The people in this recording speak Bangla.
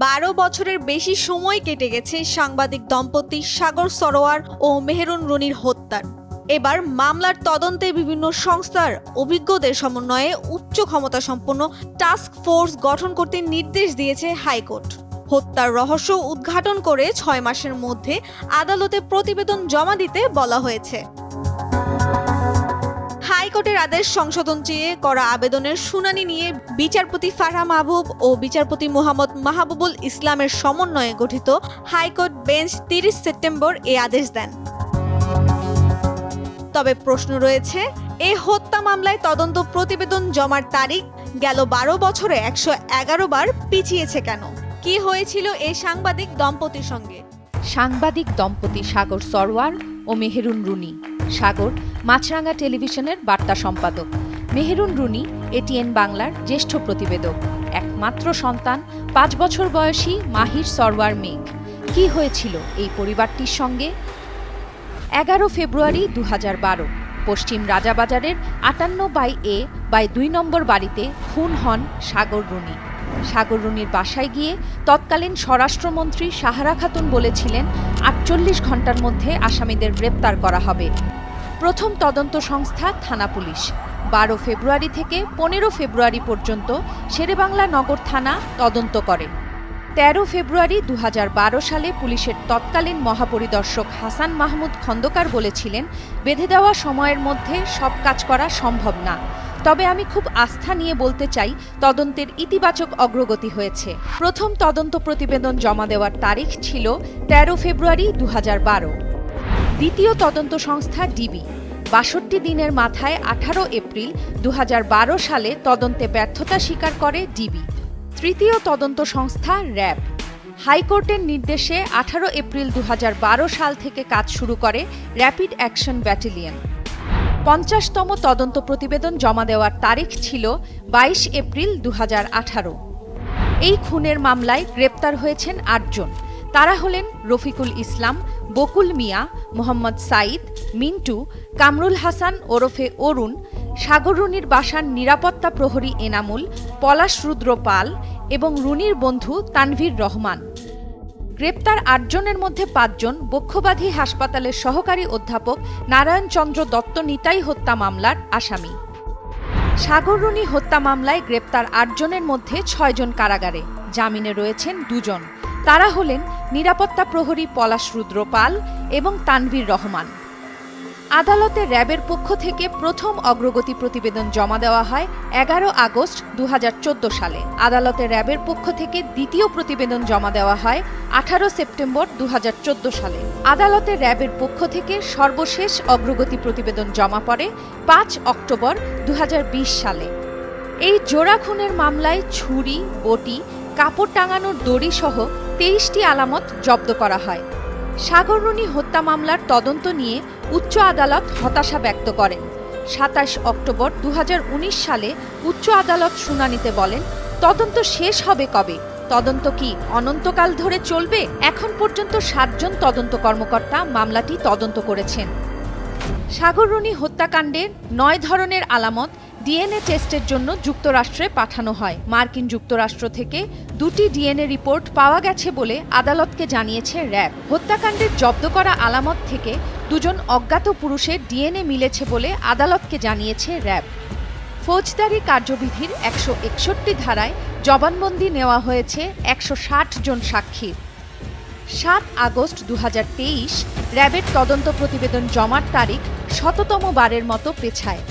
বারো বছরের বেশি সময় কেটে গেছে সাংবাদিক দম্পতি সাগর সরোয়ার ও মেহেরুন রনির হত্যার। এবার মামলার তদন্তে বিভিন্ন সংস্থার অভিজ্ঞদের সমন্বয়ে উচ্চ ক্ষমতা সম্পন্ন টাস্ক ফোর্স গঠন করতে নির্দেশ দিয়েছে হাইকোর্ট। হত্যার রহস্য উদ্ঘাটন করে ছয় মাসের মধ্যে আদালতে প্রতিবেদন জমা দিতে বলা হয়েছে। হাইকোর্টের আদেশ সংশোধন চেয়ে করা আবেদনের শুনানি নিয়ে বিচারপতি ফারহা মাহবুব ও বিচারপতি মোহাম্মদ মাহবুবুল ইসলামের সমন্বয়ে গঠিত হাইকোর্ট বেঞ্চ তিরিশ সেপ্টেম্বর এ আদেশ দেন। তবে প্রশ্ন রয়েছে, এ হত্যা মামলায় তদন্ত প্রতিবেদন জমার তারিখ গেল বারো বছরে একশো এগারো বার পিছিয়েছে কেন? কি হয়েছিল এই সাংবাদিক দম্পতির সঙ্গে? সাংবাদিক দম্পতি সাগর সরওয়ার ও মেহেরুন রুনি। সাগর মাছরাঙ্গা টেলিভিশনের বার্তা সম্পাদক। মেহেরুন রুনি, এটিএন বাংলার জ্যেষ্ঠ প্রতিবেদক। একমাত্র সন্তান, পাঁচ বছর বয়সী মাহির সরওয়ার মেঘ। কি হয়েছিল এই পরিবারটির সঙ্গে? এগারো ফেব্রুয়ারি দু পশ্চিম রাজাবাজারের আটান্ন বাই এ বাই দুই নম্বর বাড়িতে খুন হন সাগর রুনি। সাগর রুনির বাসায় গিয়ে তৎকালীন স্বরাষ্ট্রমন্ত্রী সাহারা খাতুন বলেছিলেন, আটচল্লিশ ঘণ্টার মধ্যে আসামিদের গ্রেপ্তার করা হবে। প্রথম তদন্ত সংস্থা থানা পুলিশ। বারো ফেব্রুয়ারি থেকে পনেরো ফেব্রুয়ারি পর্যন্ত শেরেবাংলা নগর থানা তদন্ত করে। তেরো ফেব্রুয়ারি দু হাজার বারো সালে পুলিশের তৎকালীন মহাপরিদর্শক হাসান মাহমুদ খন্দকার বলেছিলেন, বেঁধে দেওয়া সময়ের মধ্যে সব কাজ করা সম্ভব না। তবে আমি খুব আস্থা নিয়ে বলতে চাই, তদন্তের ইতিবাচক অগ্রগতি হয়েছে। প্রথম তদন্ত প্রতিবেদন জমা দেওয়ার তারিখ ছিল তেরো ফেব্রুয়ারি দু হাজার বারো। দ্বিতীয় তদন্ত সংস্থা ডিবি। বাষট্টি দিনের মাথায় আঠারো এপ্রিল দু হাজার বারো সালে তদন্তে ব্যর্থতা স্বীকার করে ডিবি। তৃতীয় তদন্ত সংস্থা র্যাব। হাইকোর্টের নির্দেশে আঠারো এপ্রিল দু হাজার বারো সাল থেকে কাজ শুরু করে র্যাপিড অ্যাকশন ব্যাটালিয়ন। পঞ্চাশতম তদন্ত প্রতিবেদন জমা দেওয়ার তারিখ ছিল বাইশ এপ্রিল দু হাজার আঠারো। এই খুনের মামলায় গ্রেপ্তার হয়েছেন আটজন। তারা হলেন রফিকুল ইসলাম, বকুল মিয়া, মোহাম্মদ সাইদ মিন্টু, কামরুল হাসান, ওরফে অরুণ, সাগর রুনির বাসার নিরাপত্তা প্রহরী এনামুল, পলাশ রুদ্র পাল এবং রুনির বন্ধু তানভীর রহমান। গ্রেপ্তার আটজনের মধ্যে পাঁচজন বক্ষবাধী হাসপাতালের সহকারী অধ্যাপক নারায়ণচন্দ্র দত্ত নিতাই হত্যা মামলার আসামি। সাগররুণী হত্যা মামলায় গ্রেপ্তার আটজনের মধ্যে ছয়জন কারাগারে, জামিনে রয়েছেন দুজন। তারা হলেন নিরাপত্তা প্রহরী পলাশ রুদ্র পাল এবং তানভীর রহমান। আদালতে র্যাবের পক্ষ থেকে প্রথম অগ্রগতি প্রতিবেদন জমা দেওয়া হয় এগারো আগস্ট দু হাজার চোদ্দ সালে। আদালতে র্যাবের পক্ষ থেকে দ্বিতীয় প্রতিবেদন জমা দেওয়া হয় আঠারো সেপ্টেম্বর দু হাজার চোদ্দ সালে। আদালতে র্যাবের পক্ষ থেকে সর্বশেষ অগ্রগতি প্রতিবেদন জমা পড়ে পাঁচ অক্টোবর দু হাজার বিশ সালে। এই জোড়া খুনের মামলায় ছুরি, বটি, কাপড় টাঙানোর দড়ি সহ তেইশটি আলামত জব্দ করা হয়। সাগররুনি হত্যা মামলার তদন্ত নিয়ে উচ্চ আদালত হতাশা ব্যক্ত করেন। সাতাশ অক্টোবর দুহাজার উনিশ সালে উচ্চ আদালত শুনানিতে বলেন, তদন্ত শেষ হবে কবে? তদন্ত কি অনন্তকাল ধরে চলবে? এখন পর্যন্ত সাতজন তদন্ত কর্মকর্তা মামলাটি তদন্ত করেছেন। সাগররুনি হত্যাকাণ্ডের নয় ধরনের আলামত ডিএনএ টেস্টের জন্য যুক্তরাষ্ট্রে পাঠানো হয়। মার্কিন যুক্তরাষ্ট্র থেকে দুটি ডিএনএ রিপোর্ট পাওয়া গেছে বলে আদালতকে জানিয়েছে র্যাব। হত্যাকাণ্ডের জব্দ করা আলামত থেকে দুজন অজ্ঞাত পুরুষের ডিএনএ মিলেছে বলে আদালতকে জানিয়েছে র্যাব। ফৌজদারি কার্যবিধির একশো একষট্টি ধারায় জবানবন্দি নেওয়া হয়েছে একশো ষাট জন সাক্ষীর সাত আগস্ট দু হাজার তেইশ র্যাবের তদন্ত প্রতিবেদন জমার তারিখ শততম বারের মতো পেছায়।